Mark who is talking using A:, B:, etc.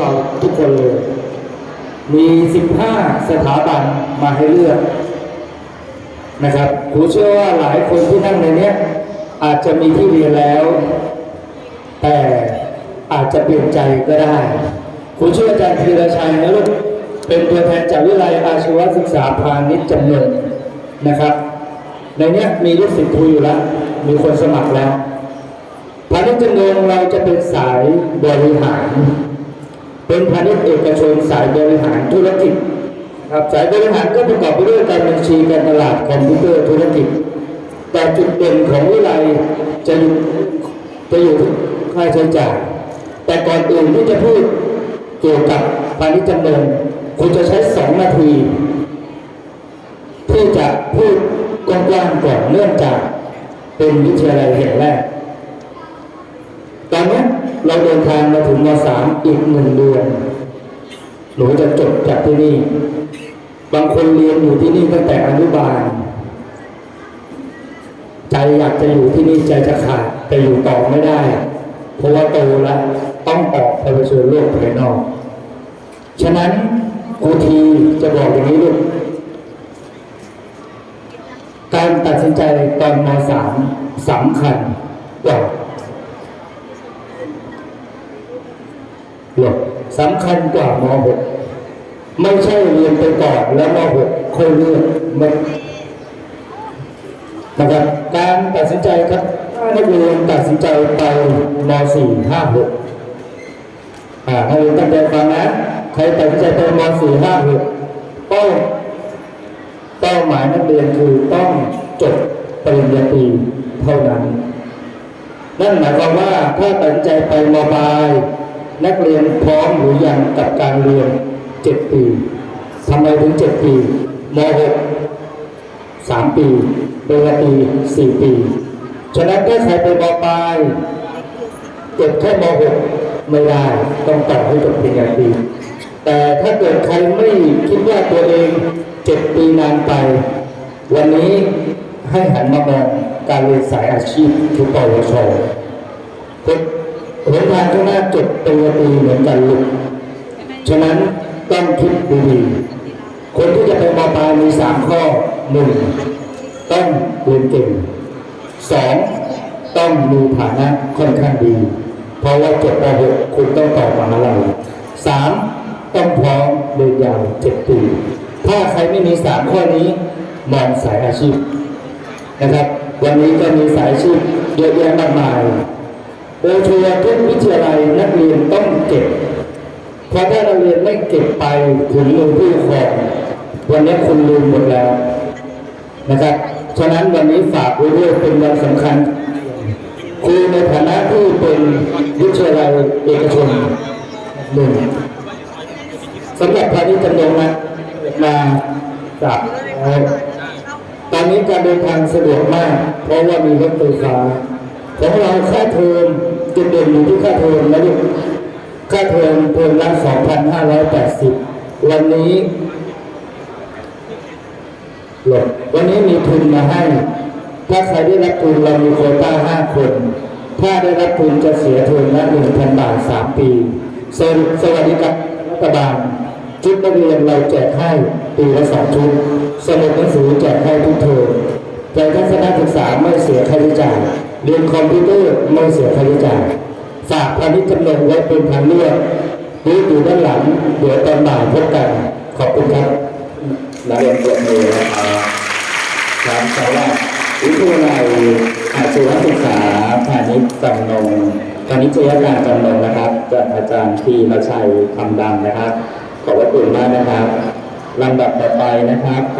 A: เราทุกคนเลย มี 15 สถาบันมาให้เลือกนะครับครูเชื่อว่าหลายคนที่นั่งในนี้อาจจะมีที่เรียนแล้ว แต่อาจจะเปลี่ยนใจก็ได้ครูเชื่ออาจารย์ธีรชัยนะลูกเป็นตัวแทนจากวิทยาลัยอาชีวศึกษาพาณิชย์จำเนินนะครับ ในนี้มีลูกศิษย์ครูอยู่แล้ว มีคนสมัครแล้วพาณิชย์จำเนินเราจะเป็นสายบริหาร เป็นพาณิชย์เอกชนสายบริหารธุรกิจครับสายบริหารก็ประกอบไปด้วยการบัญชีการตลาดคอมพิวเตอร์ธุรกิจ แต่จุดเด่นของวิไลจะอยู่จะอยู่ที่ค่าใช้จ่ายแต่ก่อนอื่นที่จะพูดเกี่ยวกับพาณิชย์จำเนินคุณจะใช้สองนาที ที่จะพูดกว้างๆก่อนเนื่องจากเป็นวิทยาลัยแห่งแรกตอนนี้ เราเดินทางมาถึงม .3 อีกหนึ่งเดือน หนูจะจบจากที่นี่ บางคนเรียนอยู่ที่นี่ตั้งแต่อนุบาล ใจอยากจะอยู่ที่นี่ใจจะขาดแต่อยู่ต่อไม่ได้ เพราะว่าโตแล้วต้องออกไปเผชิญโลกภายนอก ฉะนั้นครูทีจะบอกอย่างนี้ลูกการตัดสินใจตอนม .3 สำคัญกว่า หรอกสำคัญกว่าม .6 ไม่ใช่เรียนไปก่อนแล้วม .6 ค่อยเลือกม่นะครับการตัดสินใจครับถ้านักเรียนตัดสินใจไปม .4 5 6อ่านักเรียนตั้งใจฟังนะใครตัดสินใจไปม .4 5 6เป้าเป้าหมายนักเรียนคือต้องจบปริญญาตรีเท่านั้น นั่นหมายความว่าถ้าตัดสินใจไปมปลาย นักเรียนพร้อมหรือยังกับการเรียน7ปีทำไมถึง7ปีม .6 3ปีปริญญาตรี4ปีฉะนั้นถ้าใครไปมปลายจบแค่ม .6 ไม่ได้ต้องต่อให้จบปริญญาตรีแต่ถ้าเกิดใครไม่คิดว่าตัวเอง7ปีนานไป วันนี้ให้หันมามองการเรียนสายอาชีพคือปวช ข้างหน้าจบปริญญาตรีเหมือนกันลูกฉะนั้นต้องคิดดีๆคนที่จะไปมปลายมีสามข้อหนึ่งต้องเรียนเก่งสองต้องมีฐานะค่อนข้างดี เพราะว่าจบป .6 คุณต้องต่อมหาลัยสามต้องพร้อมเรียนยาวเจ็ดปี ถ้าใครไม่มีสามข้อนี้มองสายอาชีพนะครับ วันนี้ก็มีสายอาชีพเยอะแยะมากมาย โดยเฉพาะทุกวิทยาลัยนักเรียนต้องเก็บ เพราะถ้านักเรียนไม่เก็บไปถึงมือผู้ปกครองวันนี้คุณลืมหมดแล้วนะครับ ฉะนั้นวันนี้ฝากไว้ด้วยเป็นวันสำคัญครูในฐานะที่เป็นวิทยาลัยเอกชนหนึ่งสำหรับพาณิชย์จำนงนะมาจากตอนนี้การเดินทางสะดวกมาก เพราะว่ามีรถไฟฟ้าของเราแค่เทอม จุดเด่นอยู่ที่ค่าเทอมนะลูกค่าเทอมเทอมละ2,580 วันนี้หลบวันนี้มีทุนมาให้ ถ้าใครได้รับทุนเรามีโควต้า5คน ถ้าได้รับทุนจะเสียทุนละ1,000บาท3ปีสรุปสวัสดิการรัฐบาลชุดนักเรียนเราแจกให้ปีละสองชุดสมุดหนังสือแจกให้ทุกเทอมแต่ทัศนศึกษาไม่เสียค่าใช้จ่าย เรียนคอมพิวเตอร์ไม่เสียค่าใช้จ่ายฝากพาณิชย์จำนงไว้เป็นทางเลือกหรือยู่ด้านหลังเดี๋ยวตอนบ่ายพบกัน ขอบคุณครับ
B: นักเรียนปรบมือนะครับครับสำหรับวิทยาลัยอาชีวศึกษาพาณิชย์จำนงพาณิชยการจำนงนะครับจากอาจารย์ทีรชัยคำดังนะครับ ขอบพระคุณมากนะครับลำดับต่อไปนะครับ